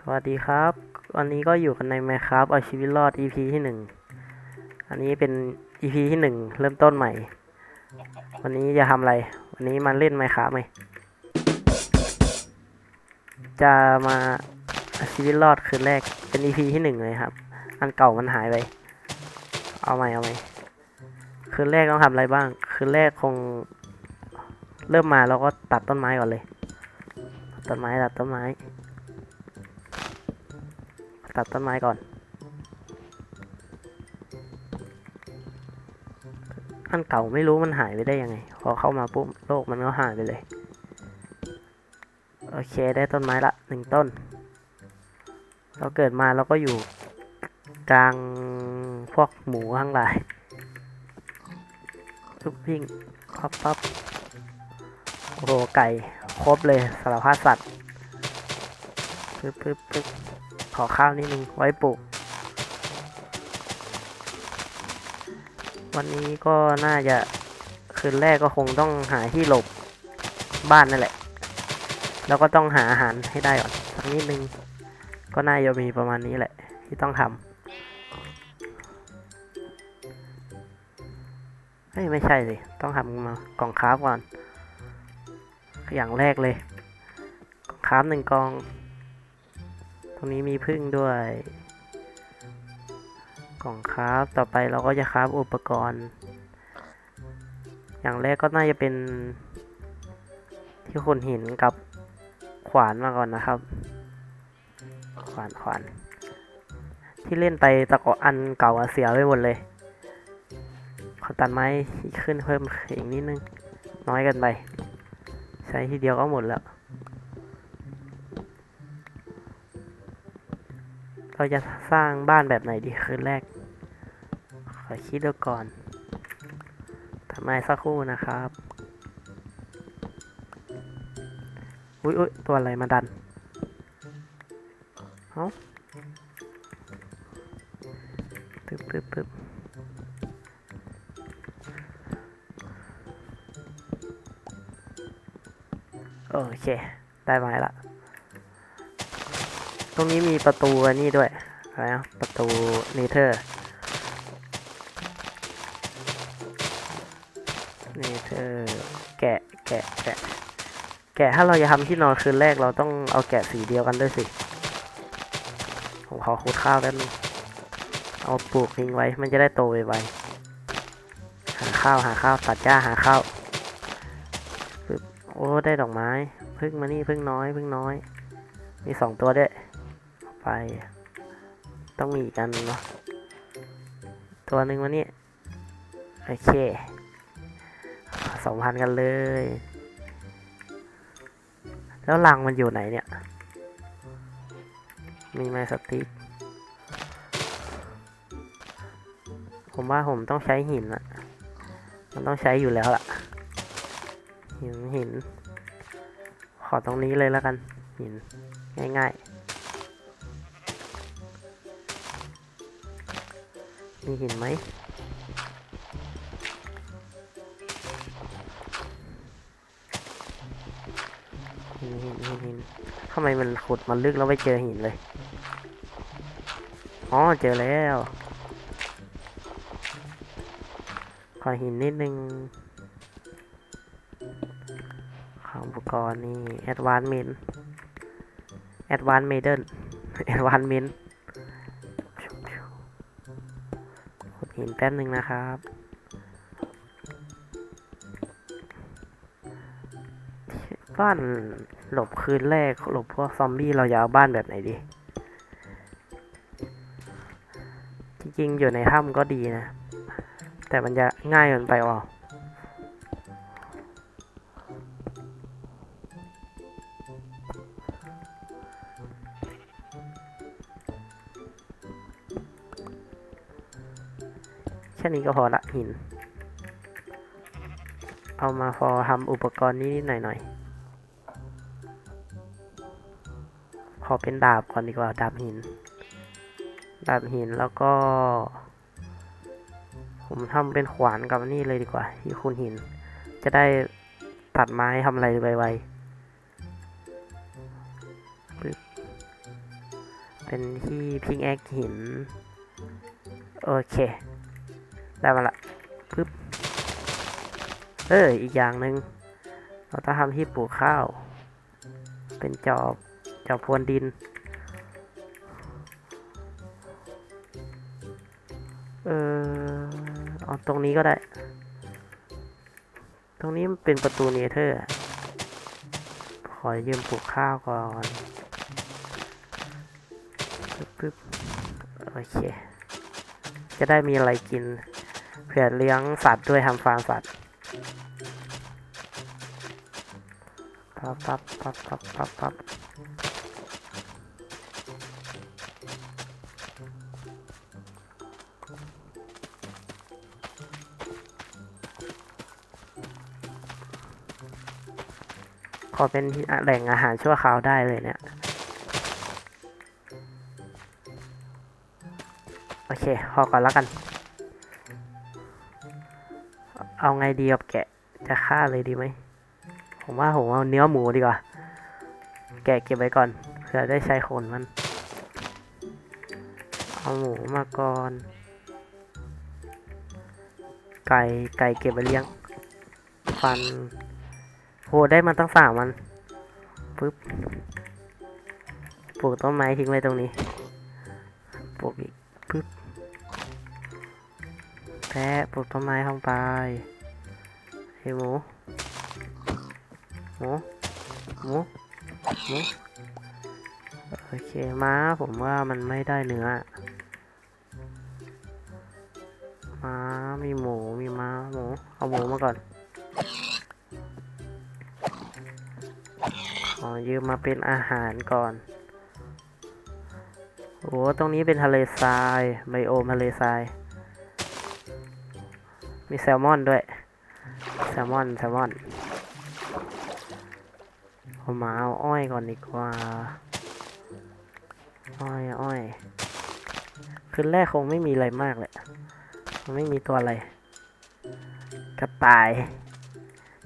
สวัสดีครับ วันนี้ก็อยู่กันใน Minecraft เอาชีวิตรอด EP ที่หนึ่ง อันนี้เป็น EP ที่หนึ่งเริ่มต้นใหม่ วันนี้จะทำอะไร วันนี้มาเล่น Minecraft ไหม จะมาเอาชีวิตรอดคืนแรก เป็น EP ที่หนึ่งเลยครับ อันเก่ามันหายไป เอาใหม่เอาใหม่ คืนแรกต้องทำอะไรบ้าง คืนแรกคงเริ่มมาเราก็ตัดต้นไม้ก่อนเลยต้นไม้ตัดต้นไม้ ตัดต้นไม้ก่อน อันเก่าไม่รู้มันหายไปได้ยังไง พอเข้ามาปุ๊บโลกมันก็หายไปเลย โอเคได้ต้นไม้ละหนึ่งต้น เราเกิดมาเราก็อยู่กลางพวกหมูทั้งหลายทุกพิ้งปั๊บปั๊บโอ้โหไก่ ครบเลยสารพัดสัตว์ปึ๊บปึ๊บปึ๊บ ขอข้าวนิดนึงไว้ปลูก วันนี้ก็น่าจะคืนแรกก็คงต้องหาที่หลบบ้านนั่นแหละ แล้วก็ต้องหาอาหารให้ได้ก่อนสักนิดนึง ก็น่าจะมีประมาณนี้แหละ ที่ต้องทำเฮ้ยไม่ใช่สิต้องทำมากล่องคราฟก่อน อย่างแรกเลยกล่องคราฟหนึ่งกอง รงนี้มีพึ่งด้วย กล่องคราฟต่อไปเราก็จะคราฟอุปกรณ์ อย่างแรกก็น่าจะเป็น ที่ขุนหินกับขวานมาก่อนนะครับ ขวานขวาน ที่เล่นไปตะกออันเก่าเสียไปหมดเลย ขอตัดไม้ขึ้นเพิ่มอีกนิดนึง น้อยกันไป ใช้ทีเดียวก็หมดแล้ว เราจะสร้างบ้านแบบไหนดีคืนแรก ขอคิดดูก่อนทำไมสักครู่นะครับ อุ้ยอุ้ยตัวอะไรมาดันเอ้าตึ๊บตึ๊บตึ๊บโอเค ได้ไม้ละ ตรงนี้มีประตูอันนี้ด้วยอะไรนะประตูเนเธอร์เนเธอร์แกะแกะแกะแกะถ้าเราจะทำที่นอนคืนแรกเราต้องเอาแกะสีเดียวกันด้วยสิผมขอคูดข้าวแป๊บนึงเอาปลูกทิ้งไว้มันจะได้โตไวๆหาข้าวหาข้าวตัดหญ้าหาข้าวโอ้ได้ดอกไม้พึ่งมานี่พึ่งน้อยพึ่งน้อย มีสองตัวด้วย ไป ต้องมีอีกอันเนาะตัวหนึ่งวันนี้โอเคสองพันกันเลย แล้วรังมันอยู่ไหนเนี่ย มีไม้สติ๊กผมว่าผมต้องใช้หินอะมันต้องใช้อยู่แล้วล่ะ หินหิน ขอตรงนี้เลยแล้วกัน หิน ง่ายๆ มีหินไหมหินหินหินหินทำไมมันขุดมันลึกแล้วไม่เจอหินเลย อ๋อ เจอแล้ว ขอหินนิดนึงของอุปกรณ์นี่ Advancement Advancement Advancement ขุด หินแป๊บนึงนะครับ บ้านหลบคืนแรกหลบพวกซอมบี้เราจะเอาบ้านแบบไหนดี จริงๆ อยู่ในถ้ำก็ดีนะ แต่มันจะง่ายเกินไปอะ พอละหิน เอามาพอทำอุปกรณ์นิดๆหน่อยๆขอเป็นดาบก่อนดีกว่าดาบหิน ดาบหินแล้วก็ ผมทำเป็นขวานกับนี่เลยดีกว่าที่คุณหิน จะได้ตัดไม้ทำอะไรไวๆเป็นที่พิงแอคหิน โอเค ได้มาละปึ๊บเอออีกอย่างหนึ่งเราต้องทำที่ปลูกข้าว เป็นจอบจอบพรวนดิน เออเอาตรงนี้ก็ได้ ตรงนี้มันเป็นประตูเนเธอร์อะขอยืมปลูกข้าวก่อนปึ๊บโอเค จะได้มีอะไรกิน เผื่อเลี้ยงสัตว์ด้วยทำฟาร์มสัตว์ปั๊บปั๊บปั๊บปั๊บปั๊บปั๊บขอเป็นแหล่งอาหารชั่วคราวได้เลยเนี่ย โอเค พอก่อนแล้วกัน เอาไงดีกับแกะจะฆ่าเลยดีไหม ผมว่าผมเอาเนื้อหมูดีกว่า แกะเก็บไว้ก่อนเผื่อได้ใช้ขนมัน เอาหมูมาก่อน ไก่ไก่เก็บไว้เลี้ยง ฟันโหได้มาตั้งสามมันปึ๊บปลูกต้นไม้ทิ้งไว้ตรงนี้ปลูกอีก แพะปลูกต้นไม้เข้าไปเฮ้หมูหมูหมูหมูโอเคม้าผมว่ามันไม่ได้เนื้อม้ามีหมูมีม้าหมูเอาหมูมาก่อนขอยืมมาเป็นอาหารก่อนโอ้ตรงนี้เป็นทะเลทรายไบโอมทะเลทราย มีแซลมอนด้วย แซลมอน แซลมอนเอามาเอาอ้อยก่อนดีกว่า อ้อย อ้อย คืนแรกคงไม่มีอะไรมากเลยมันไม่มีตัวอะไร กระต่าย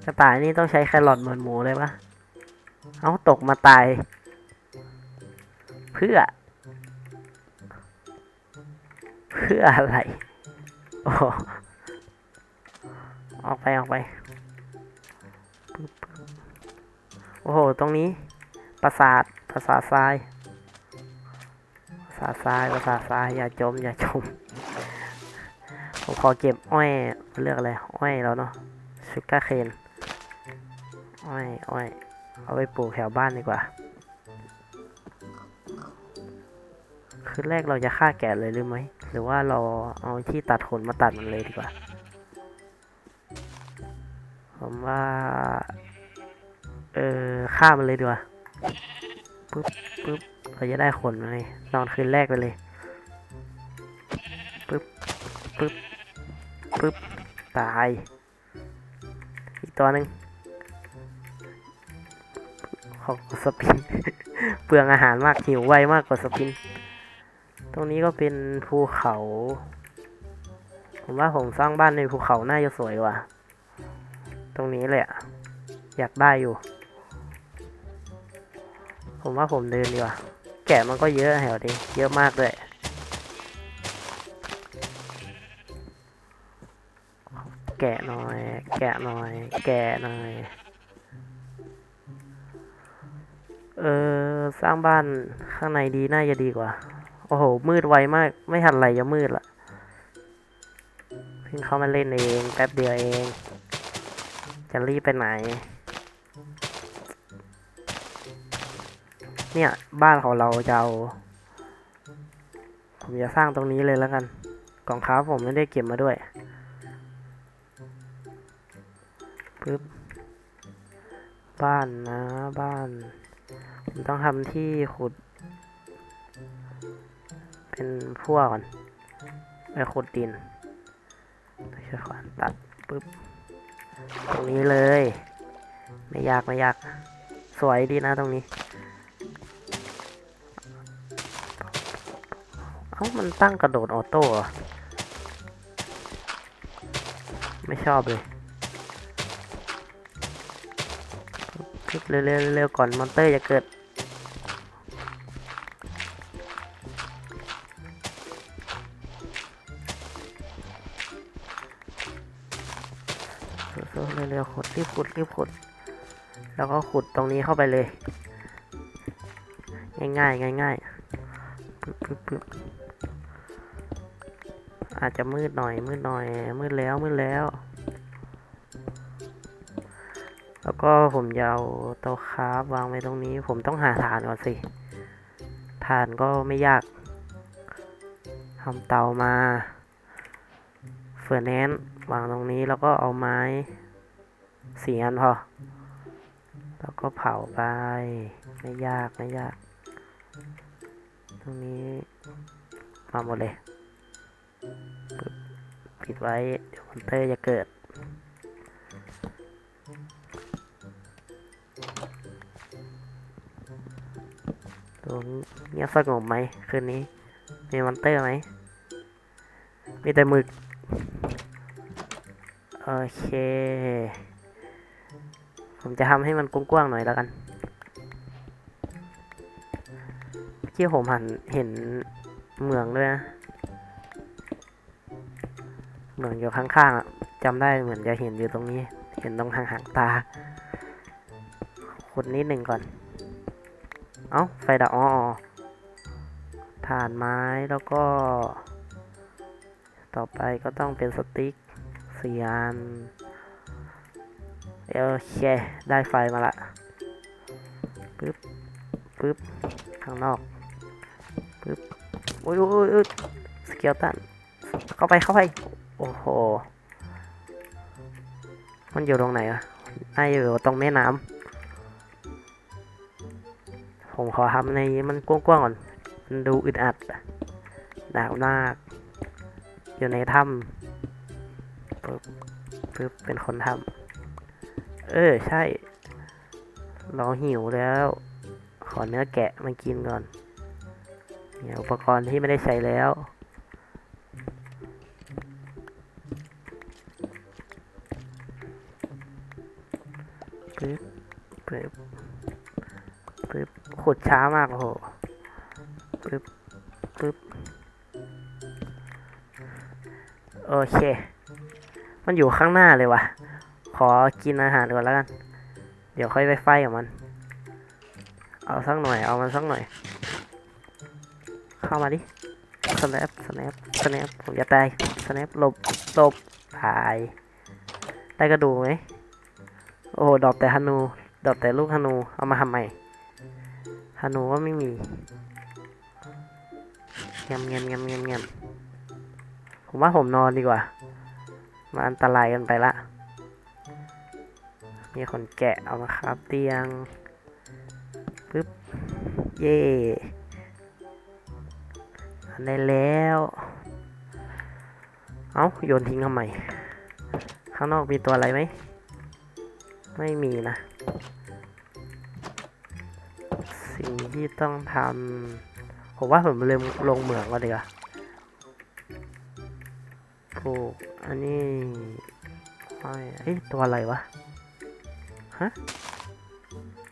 กระต่ายนี่ต้องใช้แครอทเหมือนหมูเลยปะเอาตกมาตาย เพื่อ เพื่ออะไร โอ้ ออกไปออกไป โอ้โห ตรงนี้ ปราสาทปราสาททราย ปราสาททรายปราสาททราย อย่าจม อย่าจม ผมขอเก็บอ้อยเรียกอะไร อ้อยแล้วเนาะชูก้าเคน อ้อย อ้อย เอาไปปลูกแถวบ้านดีกว่า คือแรกเราจะฆ่าแกะเลยหรือไหม หรือว่าเราเอาที่ตัดขนมาตัดมันเลยดีกว่า ผมว่า เออฆ่ามมันเลยดีกว่าปึ๊บปึ๊บเราจะได้ขนมาเลยนอนคืนแรกไปเลยปึ๊บปึ๊บปึ๊บตาย อีกตัวหนึ่งขอกดสปิน เปลืองอาหารมากหิวไวมากกดสปิน ตรงนี้ก็เป็นภูเขา ผมว่าผมสร้างบ้านในภูเขาน่าจะสวยกว่า รงนี้เลยอะอยากได้อยู่ ผมว่าผมเดินดีกว่า แกะมันก็เยอะแถวนี้เยอะมากด้วยแกะหน่อย แกะหน่อย แกะหน่อย เออ สร้างบ้านข้างในดีน่าจะดีกว่า โอ้โห มืดไวมาก ไม่ทันไรจะมืดละเพิ่งเข้ามาเล่นเอง แป๊บเดียวเอง จะรีบไปไหน เนี่ยบ้านของเราจะเอาผมจะสร้างตรงนี้เลยแล้วกันกล่องค้าผมไม่ได้เก็บมาด้วยปึ๊บบ้านนะบ้านผมต้องทำที่ขุด เป็นพวกก่อนไปขุดดินใช้ขวานตัดปึ๊บ ตรงนี้เลย ไม่ยากไม่ยาก สวยดีนะตรงนี้ เอ้ามันตั้งกระโดดออโต้ไม่ชอบเลยคลิกเร็วเร็วๆก่อนมอนเตอร์จะเกิด ขุดรีบขุด แล้วก็ขุดตรงนี้เข้าไปเลย ง่ายๆง่ายๆปึ๊บปึ๊บปึ๊บอาจจะมืดหน่อย มืดหน่อย มืดแล้วมืดแล้ว แล้วก็ผมจะเอาเตาคราฟวางไว้ตรงนี้ ผมต้องหาฐานก่อนสิฐานก็ไม่ยากทำเตามาเฟอร์แนนซ์วางตรงนี้แล้วก็เอาไม้ สี่อันพอ แล้วก็เผาไป ไม่ยากไม่ยาก ตรงนี้มาหมดเลยปิดไว้ เดี๋ยวมอนเตอร์จะเกิด ตรงเงียบสงบไหมคืนนี้ มีมอนเตอร์ไหม มีแต่หมึก โอเค ผมจะทำให้มันกว้างๆหน่อยแล้วกันที่ผมหันเห็นเหมืองด้วยนะเหมืองอยู่ข้างๆอะจำได้เหมือนจะเห็นอยู่ตรงนี้ เห็นตรงห่างๆตาขุดนิดหนึ่งก่อน เอ้า ไฟดับอ๋ออ๋อถ่านไม้แล้วก็ ต่อไปก็ต้องเป็นสติ๊กสี่อัน โอเคได้ไฟมาละปึ๊บปึ๊บข้างนอกปึ๊บอุ้ยอุ้ยอุ้ยสเกลตันเข้าไปเข้าไปโอ้โหมันอยู่ตรงไหนอะน่าอยู่ตรงแม่น้ำผมขอทำในมันกว้างๆก่อน มันดูอึดอัดหนาวมากอยู่ในถ้ำปึ๊บปึ๊บเป็นคนทำ เออ ใช่ เราหิวแล้ว ขอเนื้อแกะมากินก่อนเนี่ยอุปกรณ์ที่ไม่ได้ใช้แล้ว ปึ๊บ ปึ๊บ ปึ๊บขุดช้ามากโอ้โหปึ๊บ ปึ๊บ โอเค มันอยู่ข้างหน้าเลยว่ะ ขอกินอาหารก่อนแล้วกัน เดี๋ยวค่อยไปไฟกับมัน เอาสักหน่อย เอามันสักหน่อย เข้ามาดิ สแนป สแนป สแนป ผมจะตาย สแนป หลบ หลบ ตาย ได้กระดูกไหม โอ้ดอกแต่ฮานู ดอกแต่ลูกฮานู เอามาทำไมฮานูก็ไม่มีเงียบเงียบเงียบเงียบเงียบผมว่าผมนอนดีกว่ามาอันตรายกันไปละ มีคนแกะเอามาครับเตียงปึ๊บ เย่อันได้แล้ว เอาโยนทิ้งทำไม ข้างนอกมีตัวอะไรไหม ไม่มีนะ สิ่งที่ต้องทำ ผมว่าผมเริ่มลงเหมืองก่อนดีกว่าปลูกอันนี้อ้อยเอ้ยตัวอะไรวะ ฮะ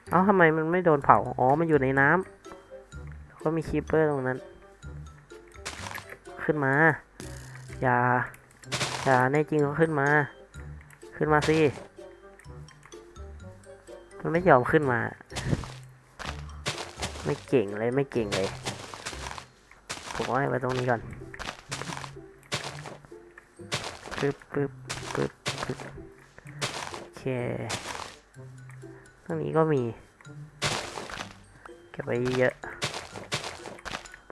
เอ้าทำไมมันไม่โดนเผา อ๋อ มันอยู่ในน้ำแล้วก็มีคีปเปอร์ตรงนั้น ขึ้นมา อย่า อย่า แน่จริงก็ขึ้นมา ขึ้นมาสิ มันไม่ยอมขึ้นมา ไม่เก่งเลย ไม่เก่งเลย ผมเอาไว้ตรงนี้ก่อนปึ๊บปึ๊บปึ๊บปึ๊บโอเค ตรงนี้ก็มี เก็บไว้เยอะ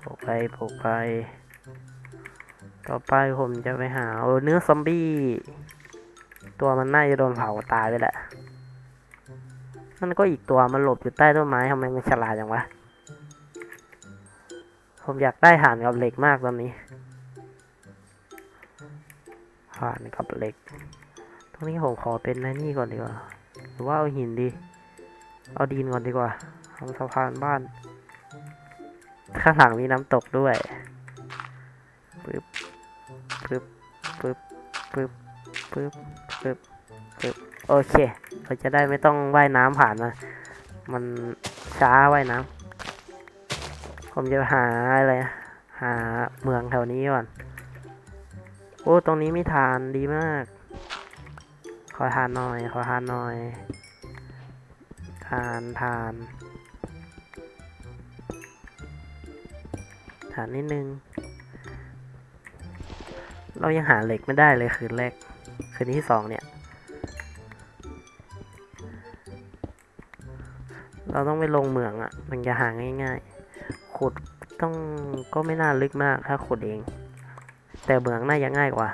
ปลูกไปปลูกไป ต่อไปผมจะไปหาเอาเนื้อซอมบี้ ตัวมันน่าจะโดนเผาตายไปแหละ มันก็อีกตัวมันหลบอยู่ใต้ต้นไม้ทำไมมันฉลาดอย่างวะ ผมอยากได้ห่านกับเหล็กมากตอนนี้ห่านกับเหล็ก ตรงนี้ผมขอเป็นไอ้นี่ก่อนดีกว่า หรือว่าเอาหินดี เอาดินก่อนดีกว่าทำสะพานบ้าน ข้างหลังมีน้ำตกด้วยปึ๊บปึ๊บปึ๊บปึ๊บปึ๊บปึ๊บปึ๊บโอเค เราจะได้ไม่ต้องว่ายน้ำผ่านมา มันช้าว่ายน้ำผมจะหาอะไรหาเมืองแถวนี้ก่อน โอ้ ตรงนี้มีทานดีมาก ขอทานหน่อย ขอทานหน่อย ทานทานทานนิดนึง เรายังหาเหล็กไม่ได้เลยคืนแรก คืนที่สองเนี่ย เราต้องไปลงเหมืองอะ่ะ มันจะหาง่ายๆ ขุดต้องก็ไม่น่าลึกมากถ้าขุดเอง แต่เหมืองน่าจะง่ายกว่า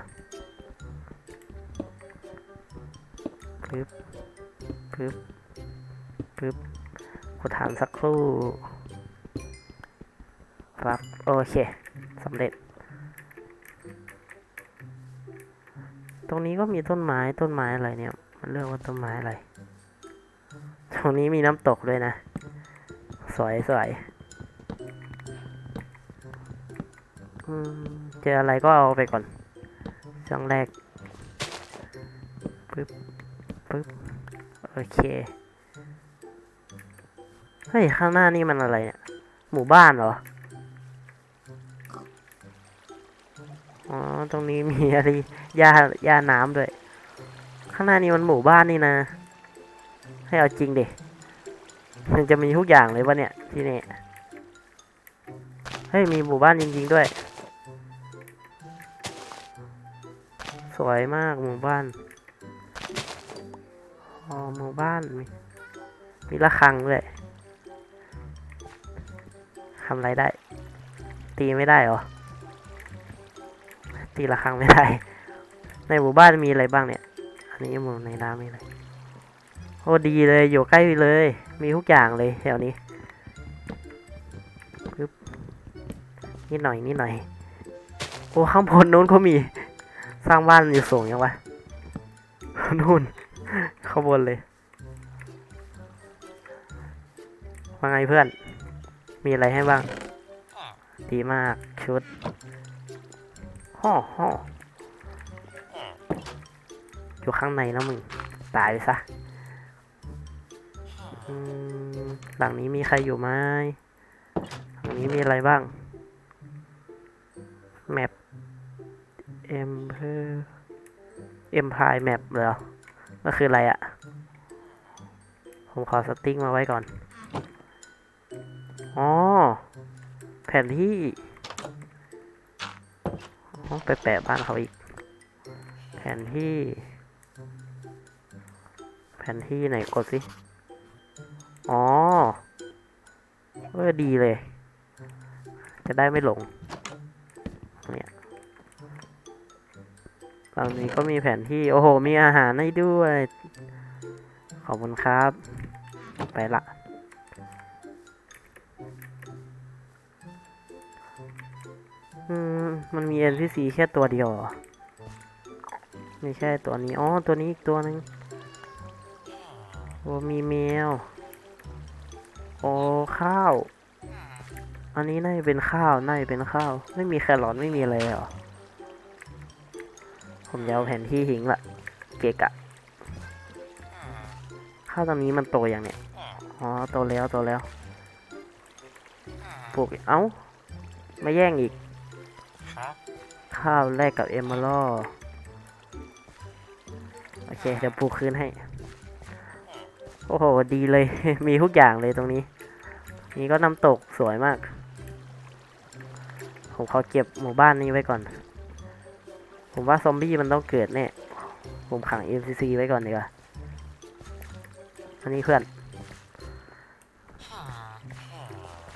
ปึ๊บปึ๊บ ปึ๊บขุดฐานสักครู่ครับโอเคสำเร็จ ตรงนี้ก็มีต้นไม้ต้นไม้อะไรเนี่ย มันเรียกว่าต้นไม้อะไร ตรงนี้มีน้ำตกด้วยนะ สวยสวยเจออะไรก็เอาไปก่อนช่องแรกปึ๊บปึ๊บโอเค เฮ้ย ข้างหน้านี่มันอะไรเนี่ย หมู่บ้านเหรอ อ๋อ ตรงนี้มีอะไรหญ้าหญ้าน้ำด้วย ข้างหน้านี่มันหมู่บ้านนี่นะ ให้เอาจริงดิมันจะมีทุกอย่างเลยวะเนี่ยที่นี่ เฮ้ย มีหมู่บ้านจริงๆด้วย สวยมากหมู่บ้านอ๋อหมู่บ้านมีมีระฆังด้วยำอะไรได้ ตีไม่ได้หรอ ตีระฆังไม่ได้ ในหมู่บ้านมีอะไรบ้างเนี่ย อันนี้หมู่ในน้ำมีอะไรโอ้ดีเลยอยู่ใกล้เลย มีทุกอย่างเลยแถวนี้ปึ๊บนิดหน่อยนิดหน่อย โอ้ข้างบนนู้นก็มี สร้างบ้านอยู่สูงยังวะนู่นข้างบนเลยว่าไงเพื่อน มีอะไรให้บ้าง ดีมากชุดห่อห่ออยู่ข้างในนะมึง ตายไปซะหลังนี้มีใครอยู่ไหมหลังนี้มีอะไรบ้างแมปเอ็มเพอเอ็มพายแมปเหรอก็คืออะไรอะผมขอสติ๊กมาไว้ก่อน อ๋อ แผนที่อ๋อไปแปะบ้านเขาอีก แผนที่ แผนที่ไหนกดสิ อ๋อ เออดีเลย จะได้ไม่หลง เนี่ยฝั่งนี้ก็มีแผนที่ โอ้โห มีอาหารให้ด้วย ขอบคุณครับ ไปละ อืมมันมี NPC แค่ตัวเดียวไม่ใช่ตัวนี้ อ๋อ ตัวนี้อีกตัวหนึ่งโอ้มีแมว โอ้ข้าว อันนี้น่าจะเป็นข้าวน่าจะเป็นข้าว ไม่มีแครอทไม่มีอะไรหรอ ผมจะเอาแผนที่หิงละ เกะกะ ข้าวตรงนี้มันโตอย่างเนี้ย อ๋อ โตแล้ว โตแล้ว ปลูก เอ้า ไมาแย่งอีก ข้าวแลกกับเอมเมอรัลโอเค เดี๋ยวปลูกคืนให้ โอ้โห ดีเลย มีทุกอย่างเลยตรงนี้ นี่ก็น้ำตกสวยมาก ผมขอเก็บหมู่บ้านนี้ไว้ก่อน ผมว่าซอมบี้มันต้องเกิดแน่ ผมขัง MCC ไว้ก่อนดีกว่า อันนี้เพื่อน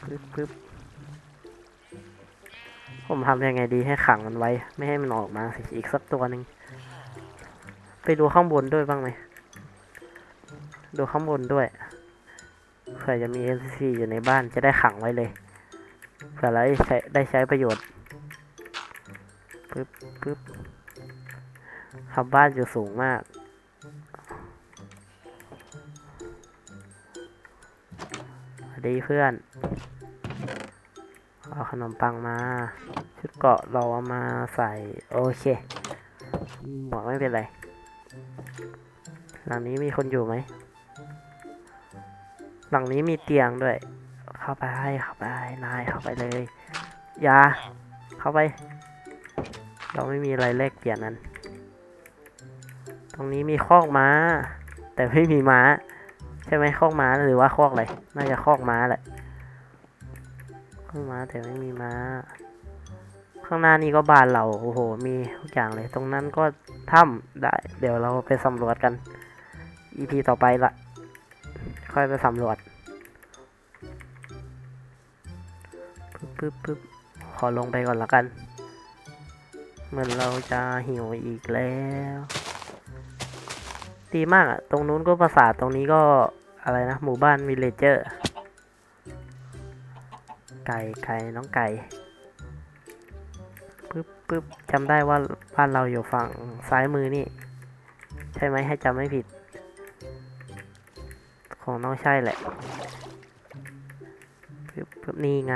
ปึ๊บปึ๊บ ผมทำยังไงดีให้ขังมันไว้ ไม่ให้มันออกมาสิอีกสักตัวหนึ่งไปดูข้างบนด้วยบ้างไหมดูข้างบนด้วยเผื่อจะมี NPC อยู่ในบ้านจะได้ขังไว้เลยเผื่อเราได้ใช้ได้ใช้ประโยชน์ปึ๊บปึ๊บทำบ้านอยู่สูงมากสวัสดีเพื่อน เอาขนมปังมา ชุดเกาะเราเอามาใส่ โอเค หมวกไม่เป็นไร หลังนี้มีคนอยู่ไหม หลังนี้มีเตียงด้วย เข้าไป เข้าไป นายเข้าไปเลยอยาเข้าไป เราไม่มีอะไรแลกเปลี่ยนนั้นตตรงนี้มีคอกม้า แต่ไม่มีม้า ใช่ไหมคอกม้าหรือว่าคอกอะไร น่าจะคอกม้าแหละ คอกม้าแต่ไม่มีม้า ข้างหน้านี่ก็บ้านเราโอ้โห มีทุกอย่างเลย ตรงนั้นก็ถ้ำได้ เดี๋ยวเราไปสำรวจกัน EP ต่อไปละค่อยไปสำรวจปึ๊บปึ๊บปึ๊บขอลงไปก่อนละกัน เหมือนเราจะหิวอีกแล้ว ดีมากอะตรงนู้นก็ปราสาทตรงนี้ก็อะไรนะ หมู่บ้านวิลเลเจอร์ ไก่ไก่น้องไก่ปึ๊บปึ๊บจำได้ว่าบ้านเราอยู่ฝั่งซ้ายมือนี่ ใช่ไหมให้จำไม่ผิดคงต้องใช่แหละปึ๊บปึ๊บนี่ไง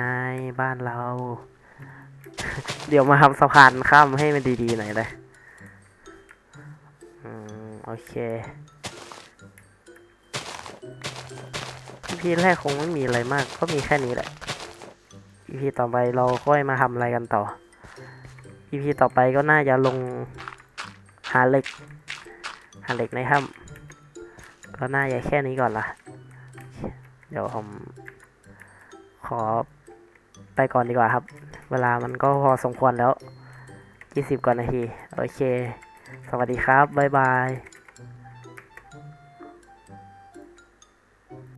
บ้านเรา เดี๋ยวมาทำสะพานข้ามให้มันดีๆหน่อยเลยอืมโอเค EP แรกคงไม่มีอะไรมาก ก็มีแค่นี้แหละ EP ต่อไปเราค่อยมาทำอะไรกันต่อ EP ต่อไปก็น่าจะลงหาเหล็ก หาเหล็กในถ้ำก็น่าจะแค่นี้ก่อนละเดี๋ยวผมขอไปก่อนดีกว่าครับ เวลามันก็พอสมควรแล้ว 20 กว่านาที โอเค สวัสดีครับ บ๊ายบาย